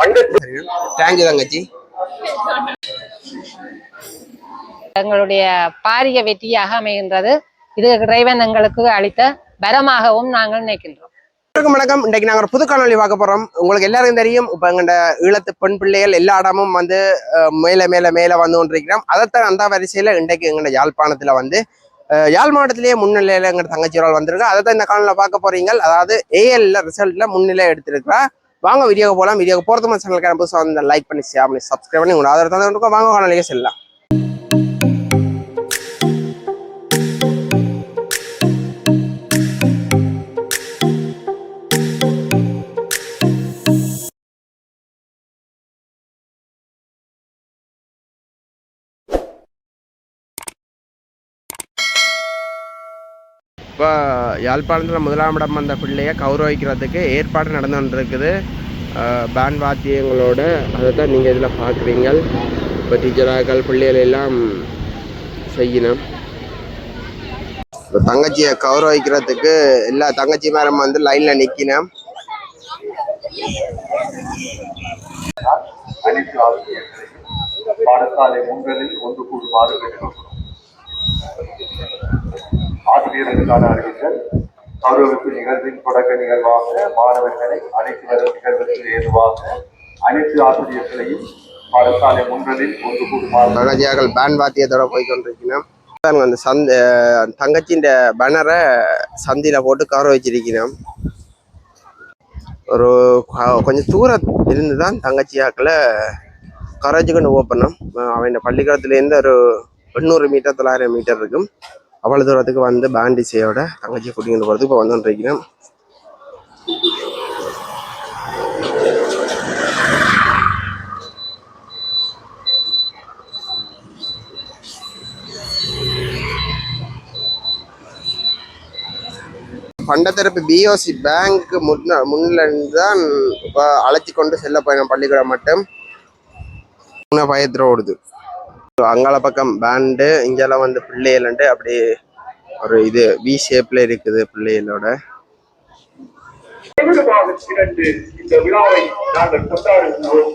Thank you தங்கச்சி. எங்களுடைய பாரிய வெற்றியாக அமைகின்றது. இது இறைவன் எங்களுக்கு அளித்த வரமாகவும் நாங்கள் நினைக்கின்றோம். வணக்கம் வணக்கம். இன்றைக்கு நாங்கள் ஒரு புது காணொலி பார்க்க போறோம். உங்களுக்கு எல்லாருக்கும் தெரியும் இப்போ எங்கள்ட ஈழத்து பெண் பிள்ளைகள் எல்லா இடமும் வந்து மேல மேல மேல வந்து கொண்டிருக்கிறோம். அதைத்தான் அந்த வரிசையில இன்றைக்கு எங்கள்ட யாழ்ப்பாணத்துல வந்து யாழ் மாவட்டத்திலேயே முன்னிலையில எங்க தங்கச்சியோட வந்திருக்கு அதை தான் இந்த காணொலியில் பார்க்க போறீங்க. அதாவது ஏஎல்ல ரிசல்ட்ல முன்னிலை எடுத்திருக்கிறா வாங்க வீடியோக்கு போகலாம் வீடியோக்கு போகிறது மாதிரி சேனலுக்கு புதுசாக வந்து லைக் பண்ணி ஷேர் பண்ணி சப்ஸ்கிரைப் பண்ணி உங்களோட ஆதரவு தந்து வாங்க காணொலியே செல்லலாம். இப்போ யாழ்ப்பாணத்தில் முதலாம் இடம் வந்த பிள்ளையை கௌரவிக்கிறதுக்கு ஏற்பாடு நடந்து கொண்டிருக்குது. பேண்ட் வாத்தியங்களோட அதை தான் நீங்கள் இதில் பார்க்குறீங்க இப்போ டீச்சராக்கள் பிள்ளைகள் எல்லாம் செய்யணும். இப்போ தங்கச்சியை கௌரவிக்கிறதுக்கு எல்லா தங்கச்சி மேலும் வந்து லைனில் நிற்கணும் அனைத்து ஆசிரியர்களையும் பாடசாலை முன்களில் ஒன்று கூடுமாறு கேட்டுக்கொள்கிறோம் ஆசிரியர்களுக்கான அறிவித்தல் கௌரவிப்பு நிகழ்வின் தொடக்க நிகழ்வாக மாணவர்களை அனைத்து வரும் நிகழ்வுக்கு ஏதுவாக அனைத்து ஆசிரியர்களையும் பாடசாலை முன்களில் ஒன்று கூடுமாறு தங்கச்சியாக்கள் பேண்ட் வாத்தியத்தோட போய் கொண்டிருக்கணும் அந்த சந்த தங்கச்சின்ற பேனரை சந்தியில் போட்டு கவர கௌரவிச்சிருக்கணும் ஒரு கொஞ்சம் தூரம் இருந்து தான் தங்கச்சியாக்களை கரைச்சி கொண்டு ஓப்பணும் அவன் பள்ளிக்கூடத்துலேருந்து ஒரு எண்ணூறு மீட்டர் தொள்ளாயிரம் மீட்டர் இருக்கும். அவ்வளோ தூரத்துக்கு வந்து பேண்டிசையோட தங்கச்சி கூட்டிகிட்டு போகிறதுக்கு இப்போ வந்துருக்கணும் பண்டத்தரப்பு பிஓசி பேங்க் முன்ன முன்னிலிருந்து தான் இப்போ அழைச்சி கொண்டு செல்ல பயணம் பள்ளிக்கூடம் மட்டும். மூணு பயத்தில் ஓடுது அங்கால பக்கம் பேண்டு இங்கெல்லாம் வந்து பிள்ளைகள்ண்டு அப்படி ஒரு இது வி ஷேப்ல இருக்குது பிள்ளைகளோட. இந்த விழாவை நாங்கள் கொண்டாடுகின்றோம்.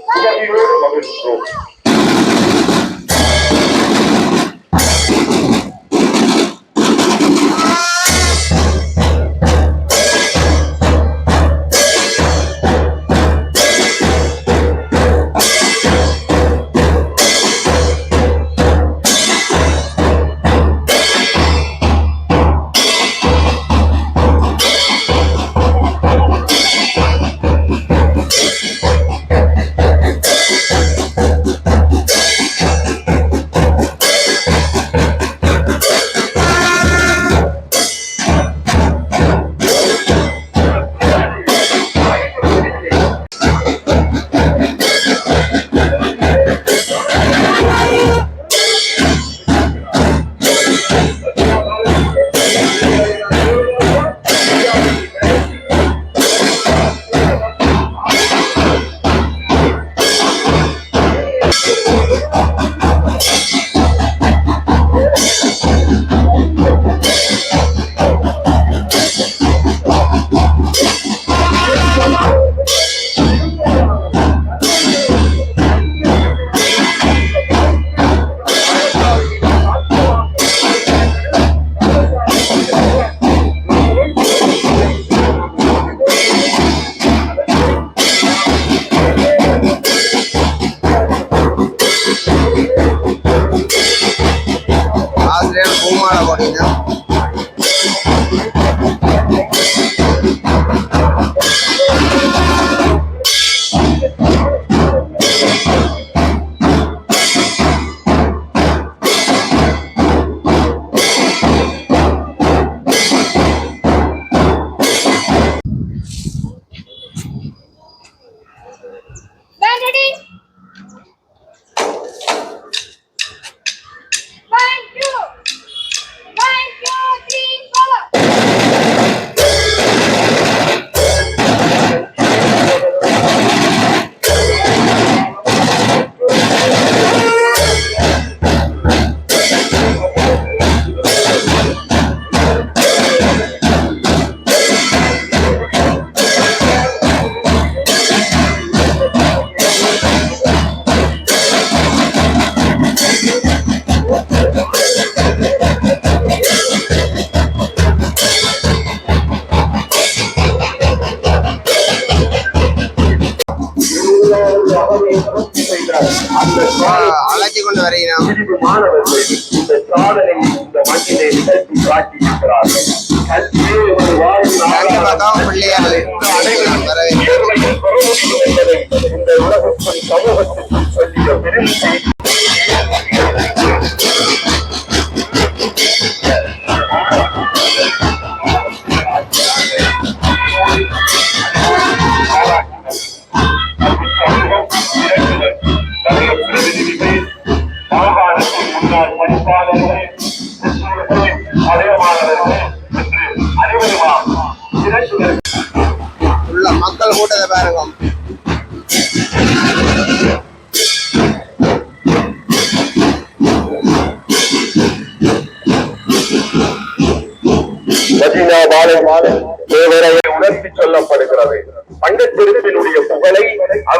crear bomba a la.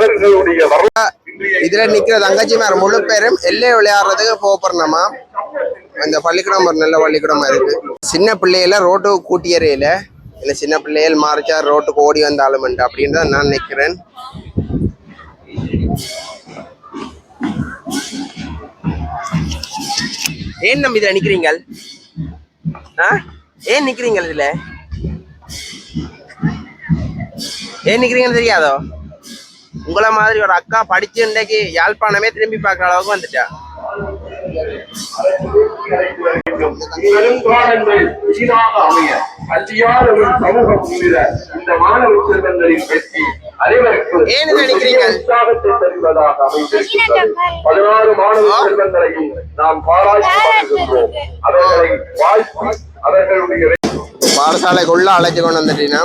அவர்களுடைய இதுல நிக்கிற தங்கச்சிமார் முழு பேரும் எல்லை விளையாடுறதுக்கு போறோமா அந்த பள்ளிக்கூடம் ஒரு நல்ல பள்ளிக்கூடமா இருக்கு. சின்ன பிள்ளைகள ரோட்டு கூட்டியறையில இல்ல சின்ன பிள்ளைகள் மாறிச்சா ரோட்டுக்கு ஓடி வந்தாலும் அப்படின்னு தான் நான் நிக்கிறேன் ஏன் நம்ம இதுல நிக்கிறீங்க ஏன் நிக்கிறீங்க இதுல? ஏன் நிக்கிறீங்கன்னு தெரியாதோ? உங்கள மாதிரி ஒரு அக்கா படிச்சு இன்றைக்கு யாழ்ப்பாணமே திரும்பி பார்க்குற அளவுக்கு வந்துட்டா? பெரும்பாலங்கள் சீராக அமைய கல்வியால் ஒரு சமூகம் முன்னிற இந்த மாணவ செல்வங்களின் வெற்றி அனைவருக்கும் ஏன் இதை நினைக்கிறீங்க? பதினாறு மாணவ செல்வங்களையும் நாம் பாராட்டி வருகின்றோம் அவர்களை வாழ்த்தி அவர்களுடைய பாடசாலைக்குள்ள அழைச்சு கொண்டு வந்துட்டீங்கன்னா?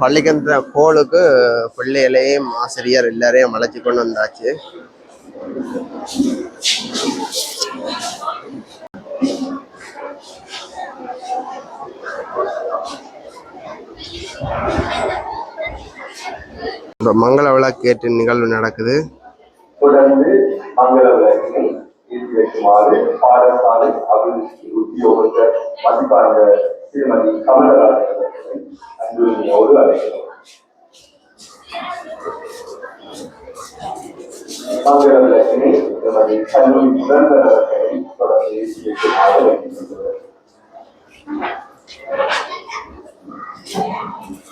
பள்ளிக்கின்ற கோளுக்கு பிள்ளைகளையும் ஆசிரியர் எல்லாரையும் அழைச்சி கொண்டு வந்தாச்சு. இப்ப மங்கள விளக்கேற்று நிகழ்வு நடக்குது. தொடர்ந்து மங்கள விளக்கினை ஏற்றி வைக்குமாறு பாடசாலை அபிவிருத்தி உத்தியோகத்தர் மதிப்பாளர் திருமதி கமலராஜன் அன்புரிமையோடு அழைக்கிறோம் மங்கள திருமதி தொடர்ந்து வைக்கின்றனர்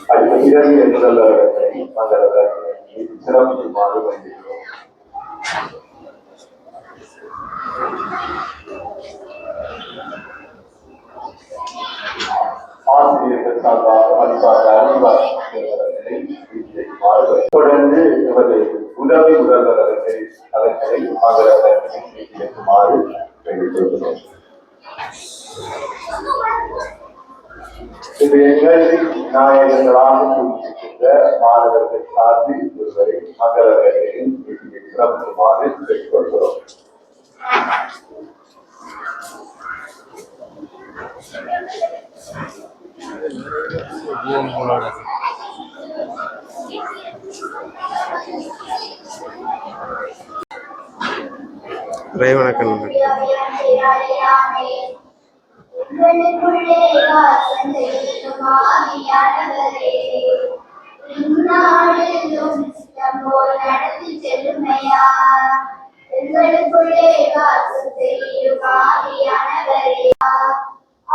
அடுத்த இரண்டு முதல்வர் அவர்களை ஆசிரியர்கள் சார்பாக தொடர்ந்து நமது உதவி உறவர் அவர்கள் அவர்களை அவர் அவர்களை இது எங்கள் நாயகர்களாக குறிப்பிட்டிருக்கின்ற மாணவர்கள் சார்பில் ஒருவரை இறைவணக்கம் செல்லுமையா. எங்களுக்குள்ளே வாசம் செய்யும் ஆவியானவரே,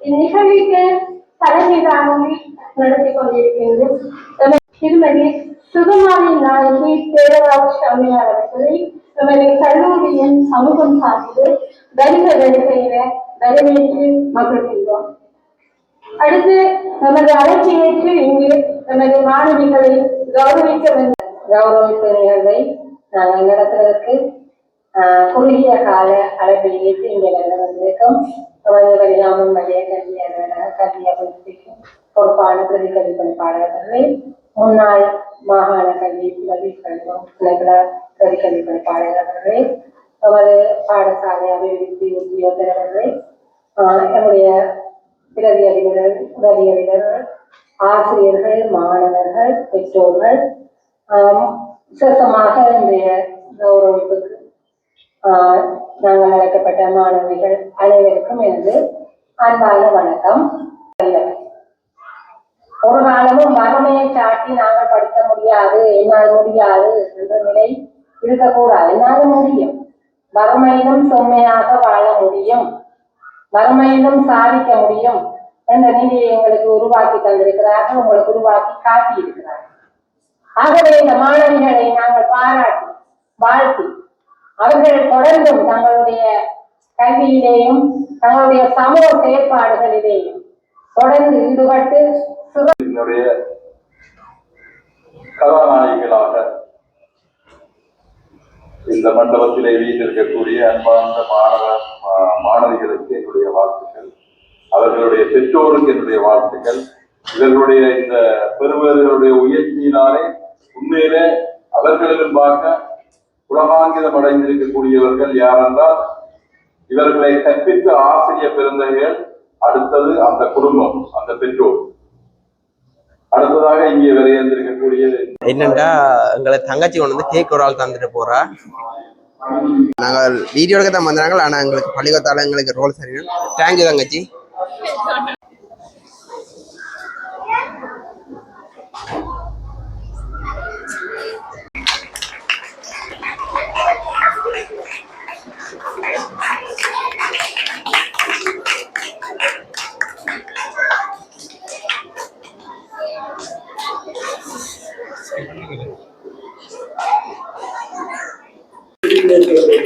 வகையிலே இந்நிகழ்வுக்கு தலைமை நடத்தி கொண்டிருக்கின்ற திருமதி சுகமாரி நாயகி பேரராஜ் அம்மையார் அவர்களை எமது கல்லூரியின் சமூகம் சார்ந்து வருக வருகையில வரவேற்று மகிழ்கின்றோம். அடுத்து நமது அழைச்சி ஏற்று இங்கு நமது மாணவிகளை கௌரவிக்க வந்த கௌரவித்த நிகழ்வை நடத்துவதற்கு குறுகிய கால அளவில் ஏற்று இங்கே நடந்திருக்கோம் வந்திருக்கோம் நமது வழியாமன் வழிய கல்வி அலுவலக கல்வி பொறுப்பான பிரதி கல்வி பணிப்பாளர்களை முன்னாள் மாகாண கல்வி பிரதி கல்வி நிகழ பிரதி கல்வி பணிப்பாளர் அவர்களே பாடசாலை அபிவிருத்தி உத்தியோகத்தரவர்களே நம்முடைய பிரதி அதிபர்கள் உதவி அதிபர்கள் ஆசிரியர்கள் மாணவர்கள் பெற்றோர்கள் ஆம், விசேஷமாக இன்றைய கௌரவிப்புக்கு நாங்கள் அழைக்கப்பட்ட மாணவிகள் அனைவருக்கும் எனது அன்பான வணக்கம். ஒரு காலமும் வறுமையை சாட்டி நாங்கள் படிக்க முடியாது என்னால் முடியாது என்ற நிலை இருக்கக்கூடாது. என்னால் முடியும். வறுமையிலும் செம்மையாக வாழ முடியும். வறுமையிலும் சாதிக்க முடியும் என்ற நிலையை எங்களுக்கு உருவாக்கி தந்திருக்கிறார்கள் உங்களுக்கு உருவாக்கி காட்டி இருக்கிறார்கள் ஆகவே இந்த மாணவிகளை நாங்கள் பாராட்டி வாழ்த்தி அவர்கள் தொடர்ந்தும் தங்களுடைய கல்வியிலேயும் தங்களுடைய சமூக செயற்பாடுகளிலேயும் தொடர்ந்து ஈடுபட்டு என்னுடைய கதாநாயகிகளாக இந்த மண்டபத்திலே வீட்டிருக்கக்கூடிய அன்பார்ந்த மாணவ மாணவிகளுக்கு என்னுடைய வாழ்த்துக்கள். அவர்களுடைய பெற்றோருக்கு என்னுடைய வாழ்த்துக்கள். இவர்களுடைய இந்த பெறுவர்களுடைய உயர்ச்சியினாலே உண்மையிலே அவர்களிலும் பார்க்க உலகாங்கிதம் அடைந்திருக்கக்கூடியவர்கள் யாரென்றால் இவர்களை கற்பித்த ஆசிரிய பெருந்தகைகள் அடுத்தது அந்த குடும்பம் அந்த பெற்றோர். அடுத்ததாக இங்கே விரைந்திருக்கக்கூடியது என்னண்டா எங்களை தங்கச்சி கொண்டு வந்து கேக் ஒரு ஆள் தந்துட்டு போறா? நாங்கள் வீடியோ எடுக்க தான் வந்தாங்க ஆனா எங்களுக்கு பள்ளிக்கூடத்தால எங்களுக்கு ரோல் சரி தேங்க்யூ தங்கச்சி. Imagínate,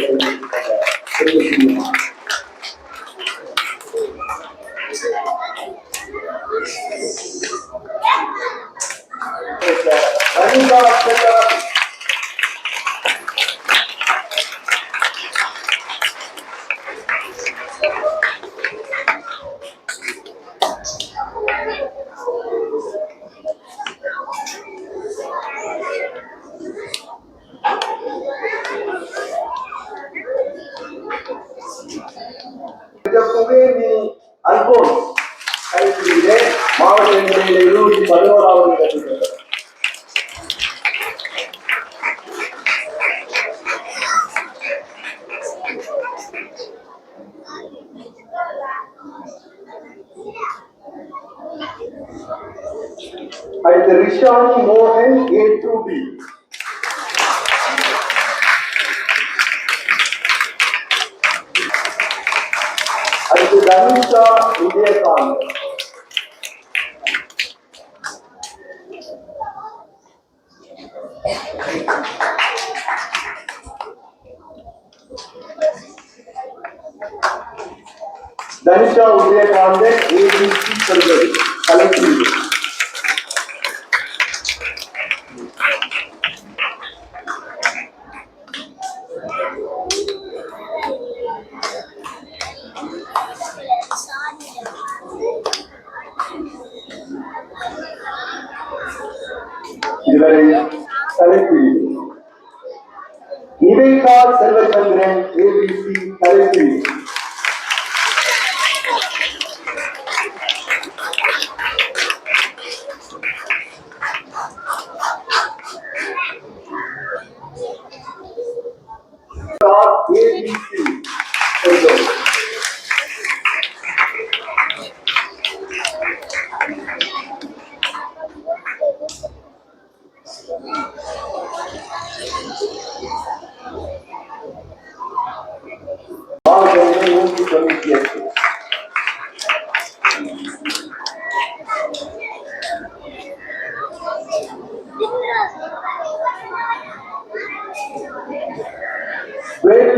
அடுத்து ரிஷானி மோகன் ஏ டூ பி அடுத்து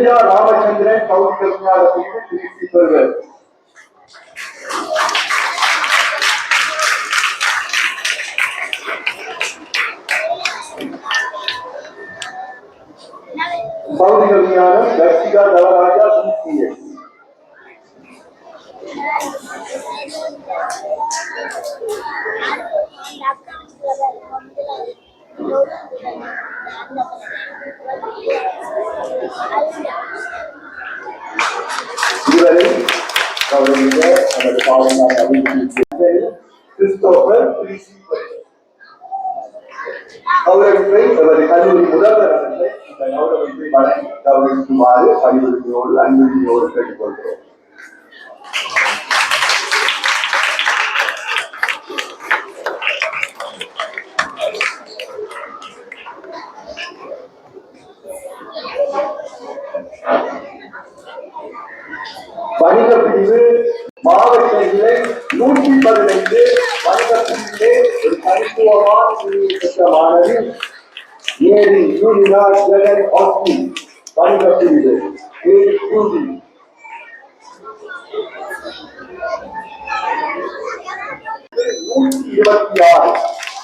வேலுஜா ராமச்சந்திரன் பௌதி கருணாலயத்திற்கு திருச்சி வருவர் பௌதிக விஞ்ஞானம் தர்ஷிகா நவராஜா பிசிஎஸ் இதுவரை அவருடைய நமது கிறிஸ்தோபர் கல்லூரி முதல்வர் அவர்களுக்கு வழங்கி அன்புரிமையோடு கேட்டுக்கொள்கிறோம். Miraç Lelen Akbi, Banka Kulübe, Eylül Kulübe,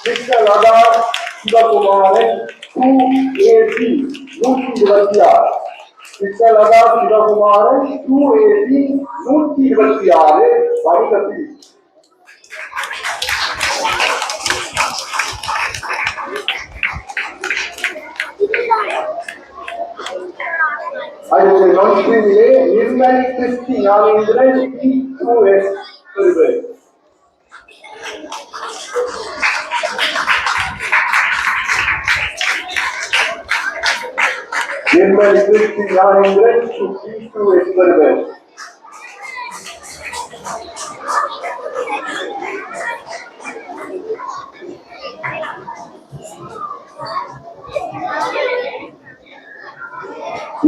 जिसका राधा शिवा कुमार है टू ए सी नून की बत्तियार जिसका राधा शिवा कुमार है टू ए सी नून की बत्तियार है भाई Christie Gnanendran D two S பெறுவர் நிர்மலி Christie Gnanendran D two S பெறுவர்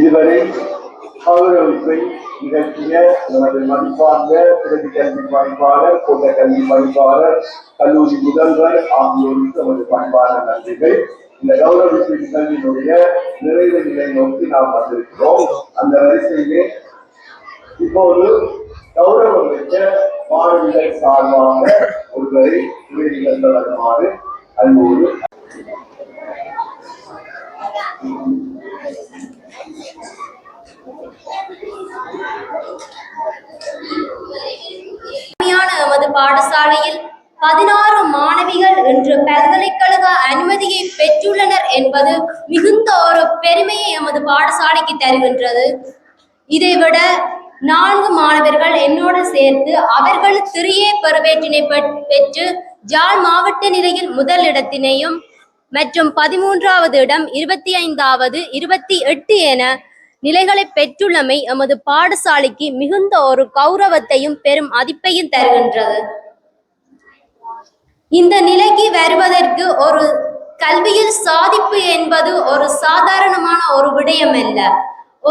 இதுவரை கௌரவிப்பை நிகழ்த்திய நமது மதிப்பார்ந்த பிரதி கல்வி பணிப்பாளர் கூட்ட கல்வி பணிப்பாளர் கல்லூரி முதல்வர் ஆகியோருக்கு நமது பண்பான நன்றிகள். இந்த கௌரவிப்பு நிகழ்வினுடைய நிறைவு நிலை நோக்கி நாம் வந்திருக்கிறோம். அந்த வரிசையிலே இப்போது கௌரவம் பெற்ற மாணவிகள் சார்பாக ஒருவரை உரை நிகழ்த்த வருமாறு அன்போடு நமது பாடசாலையில் பதினாறு மாணவிகள் இன்று பல்கலைக்கழக அனுமதியை பெற்றுள்ளனர் என்பது மிகுந்த ஒரு பெருமையை எமது பாடசாலைக்கு தருகின்றது. இதைவிட நான்கு மாணவர்கள் என்னோடு சேர்த்து அவர்கள் சிறிய பெருவேற்றினை பெற்று ஜால் மாவட்ட நிலையில் முதல் இடத்தினையும் மற்றும் பதிமூன்றாவது இடம் இருபத்தி ஐந்தாவது இருபத்தி எட்டு என நிலைகளை பெற்றுள்ளமை எமது பாடசாலைக்கு மிகுந்த ஒரு கௌரவத்தையும் பெரும் மதிப்பையும் தருகின்றது. இந்த நிலைக்கு வருவதற்கு ஒரு கல்வியில் சாதிப்பு என்பது ஒரு சாதாரணமான ஒரு விடயம் அல்ல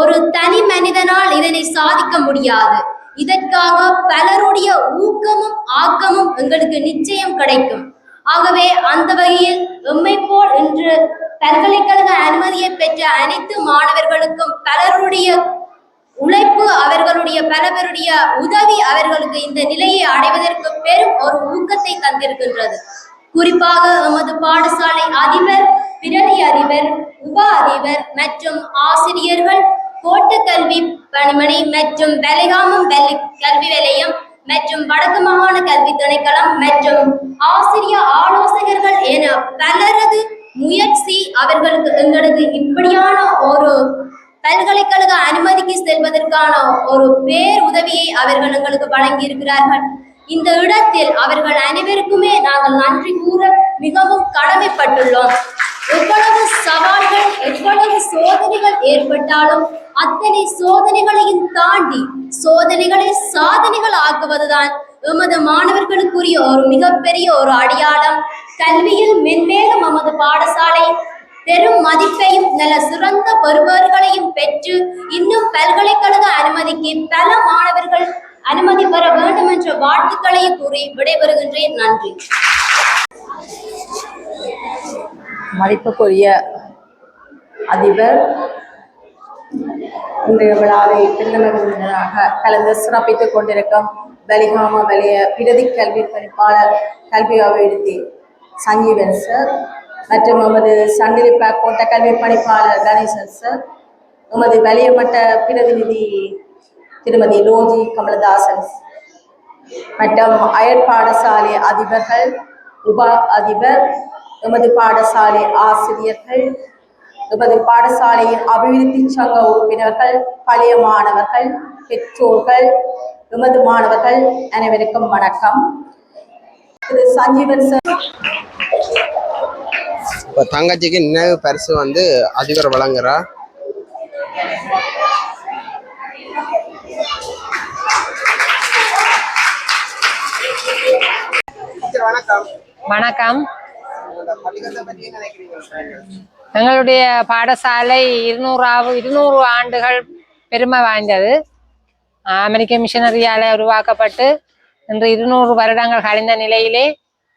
ஒரு தனி மனிதனால் இதனை சாதிக்க முடியாது. இதற்காக பலருடைய ஊக்கமும் ஆக்கமும் எங்களுக்கு நிச்சயம் கிடைக்கும். ஆகவே அந்த வகையில் எம்மை போல் இன்று பல்கலைக்கழக அனுமதியை பெற்ற அனைத்து மாணவர்களுக்கும் பலருடைய உழைப்பு அவர்களுடைய பலவருடைய உதவி அவர்களுக்கு இந்த நிலையை அடைவதற்கு பெரும் ஒரு ஊக்கத்தை தந்திருக்கின்றது. குறிப்பாக நமது பாடசாலை அதிபர் பிரதி அதிபர் உப அதிபர் மற்றும் ஆசிரியர்கள் கோட்ட கல்வி பணிமனை மற்றும் வெலைகாமம் வெள்ளி கல்வி நிலையம் மற்றும் வடக்கு மாகாண கல்வி திணைக்களம் மற்றும் ஆசிரியர் ஆலோசகர்கள் என பலரது முயற்சி அவர்களுக்கு எங்களுக்கு இப்படியான ஒரு பல்கலைக்கழக அனுமதிக்கு செல்வதற்கான ஒரு பேர் உதவியை அவர்கள் எங்களுக்கு வழங்கி இருக்கிறார்கள் இந்த இடத்தில் அவர்கள் அனைவருக்குமே நாங்கள் நன்றி கூற மிகவும் கடமைப்பட்டுள்ளோம். எவ்வளவு சவால்கள் எவ்வளவு சோதனைகள் ஏற்பட்டாலும் அத்தனை சோதனைகளையும் தாண்டி சோதனைகளை சாதனைகள் ஆக்குவதுதான் எமது மாணவர்களுக்குரிய ஒரு மிகப்பெரிய ஒரு அடையாளம் கல்வியில் மென்மேலும் நமது பாடசாலை பெரும் மதிப்பையும் நல்ல சிறந்த பெறுபவர்களையும் பெற்று இன்னும் பல்கலைக்கழக அனுமதிக்கு பல மாணவர்கள் அனுமதி பெற வேண்டும் என்ற வாழ்த்துக்களை கூறி விடைபெறுகின்றேன். நன்றி. மதிப்புக்குரிய அதிபர் இன்றைய விழாவை பின்னணியாக கலந்து சிறப்பித்துக் கொண்டிருக்கும் பலிகாம வலைய பிரதி கல்வி பணிப்பாளர் கல்வி அபிவிருத்தி சஞ்சீவன் சார் மற்றும் எமது சண்டிலிப்ப கோட்ட கல்வி பணிப்பாளர் கணேசன் சார் எமது வலய மட்ட பிரதிநிதி திருமதி லோஜி கமலதாசன் மற்றும் அயற் பாடசாலை அதிபர்கள் உப அதிபர் எமது பாடசாலை ஆசிரியர்கள் எமது பாடசாலையின் அபிவிருத்தி சங்க உறுப்பினர்கள் பழைய மாணவர்கள் பெற்றோர்கள் எமது மாணவர்கள் அனைவருக்கும் வணக்கம். திரு சஞ்சீவன் சார். இப்போ தங்கச்சிக்கு நினைவு பரிசு வந்து அதிபர் வழங்குறா. வணக்கம். வணக்கம். எங்களுடைய பாடசாலை இருநூறாவு இருநூறு ஆண்டுகள் பெருமை வாய்ந்தது. அமெரிக்க மிஷனரியால் உருவாக்கப்பட்டு இன்று இருநூறு வருடங்கள் கழிந்த நிலையிலே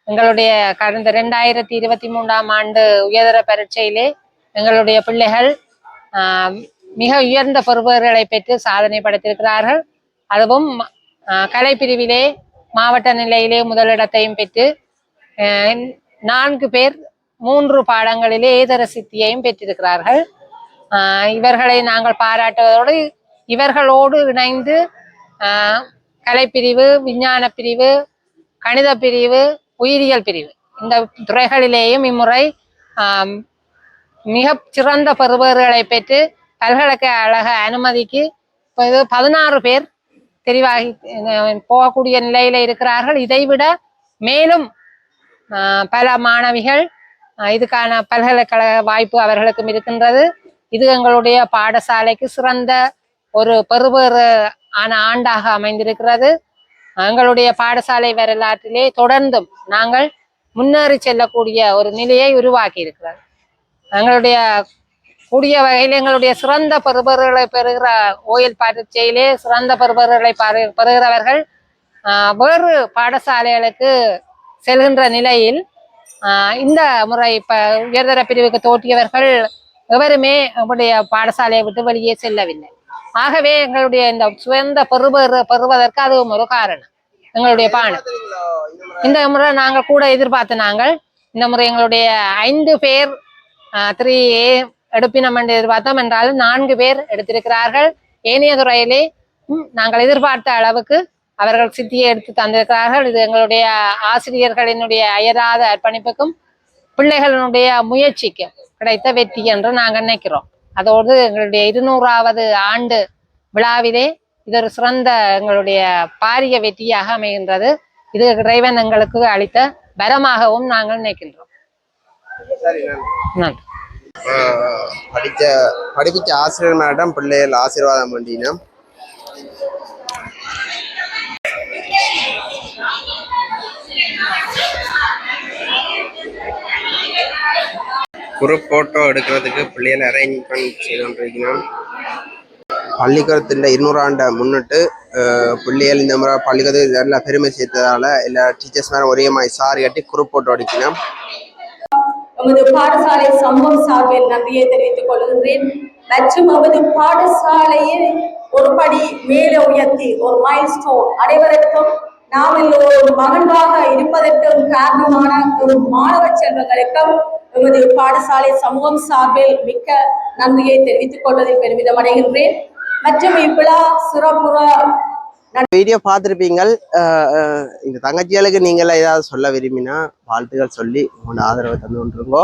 எங்களுடைய கடந்த ரெண்டாயிரத்தி இருபத்தி மூன்றாம் ஆண்டு உயர்தர பரீட்சையிலே எங்களுடைய பிள்ளைகள் மிக உயர்ந்த பொறுப்புகளை பெற்று சாதனை படைத்திருக்கிறார்கள். அதுவும் கலைப்பிரிவிலே மாவட்ட நிலையிலே முதலிடத்தையும் பெற்று நான்கு பேர் மூன்று பாடங்களிலே ஏதர சித்தியையும் பெற்றிருக்கிறார்கள். ஆஹ் இவர்களை நாங்கள் பாராட்டுவதோடு இவர்களோடு இணைந்து ஆஹ் கலைப்பிரிவு விஞ்ஞான பிரிவு கணித பிரிவு உயிரியல் பிரிவு இந்த துறைகளிலேயும் இம்முறை மிக சிறந்த பெறுபவர்களை பெற்று பல்கலைக்கழக அனுமதிக்கு பதினாறு பேர் தெரிவாகி போகக்கூடிய நிலையில இருக்கிறார்கள். இதைவிட மேலும் ஆஹ், பல மாணவிகள் இதுக்கான பல்கலைக்கழக வாய்ப்பு அவர்களுக்கும் இருக்கின்றது. இது எங்களுடைய பாடசாலைக்கு சிறந்த ஒரு பெறுபேறு ஆன ஆண்டாக அமைந்திருக்கிறது. எங்களுடைய பாடசாலை வரலாற்றிலே தொடர்ந்தும் நாங்கள் முன்னேறி செல்லக்கூடிய ஒரு நிலையை உருவாக்கி இருக்கிறது. எங்களுடைய கூடிய வகையில் எங்களுடைய சிறந்த பெறுபவர்களை பெறுகிற ஓயில் பரீட்சையிலே சிறந்த பெறுபவர்களை பெறு- பெறுகிறவர்கள் வேறு பாடசாலைகளுக்கு செல்கின்ற நிலையில் இந்த முறை இப்ப உயர்தர பிரிவுக்கு தோற்றியவர்கள் எவருமே நம்முடைய பாடசாலையை விட்டு வெளியே செல்லவில்லை. ஆகவே எங்களுடைய இந்த சுயந்த பெறுபெறு பெறுவதற்கு அதுவும் ஒரு காரணம். எங்களுடைய பாடம். இந்த முறை நாங்கள் கூட எதிர்பார்த்து நாங்கள் இந்த முறை எங்களுடைய ஐந்து பேர் த்ரீ ஏ எடுப்பினம் என்று எதிர்பார்த்தோம் என்றாலும் நான்கு பேர் எடுத்திருக்கிறார்கள். ஏனைய துறையிலே நாங்கள் எதிர்பார்த்த அளவுக்கு அவர்கள் சித்தியை எடுத்து தந்திருக்கிறார்கள். இது எங்களுடைய ஆசிரியர்களினுடைய அயராத அர்ப்பணிப்புக்கும் பிள்ளைகளுடைய முயற்சிக்கும் கிடைத்த வெற்றி என்று நாங்கள் நினைக்கிறோம். அதோடு எங்களுடைய இருநூறாவது ஆண்டு விழாவிலே இது ஒரு சிறந்த எங்களுடைய பாரிய வெற்றியாக அமைகின்றது. இது இறைவன் எங்களுக்கு அளித்த வரமாகவும் நாங்கள் நினைக்கின்றோம். நன்றி. படித்த படிப்பிச்ச ஆசிரியர் மேடம் பிள்ளைகள் ஆசீர்வாதம் பண்ணினோம் குரூப் போட்டோ எடுக்கிறதுக்கு பிள்ளைகள் அரேஞ்ச்மெண்ட் செய்து கொண்டிருக்கிறோம். பள்ளிக்கூடத்தின் இருநூறாண்டை முன்னிட்டு பிள்ளைகள் இந்த முறை பள்ளிக்கூடத்தில் எல்லா பெருமை சேர்த்ததால எல்லா டீச்சர்ஸ் மேலே ஒரே மாதிரி சாரி கட்டி குரூப் போட்டோ அடிக்கணும் உமது பாடசாலை சம்பவம் சார்பில் நன்றியை தெரிவித்துக் கொள்கிறேன். மற்றும் உமது பாடசாலையில் ஒரு படி மேலே உயர்த்தி ஒரு மைல் ஸ்டோன் அடைவதற்கும் நாம் ஒரு மகன்பாக இருப்பதற்கும் காரணமான ஒரு மாணவ செல்வங்களுக்கும் எமது பாடசாலை சமூகம் சார்பில் மிக்க நன்றியை தெரிவித்துக் கொள்வதில் பெருமிதம் அடைகின்றேன். மற்றும் இவ்விழா சுரப்புற வீடியோ பார்த்துருப்பீங்கள். இந்த தங்கச்சிகளுக்கு நீங்கள் ஏதாவது சொல்ல விரும்பினா வாழ்த்துக்கள் சொல்லி உங்களோட ஆதரவை தந்து கொண்டிருங்கோ.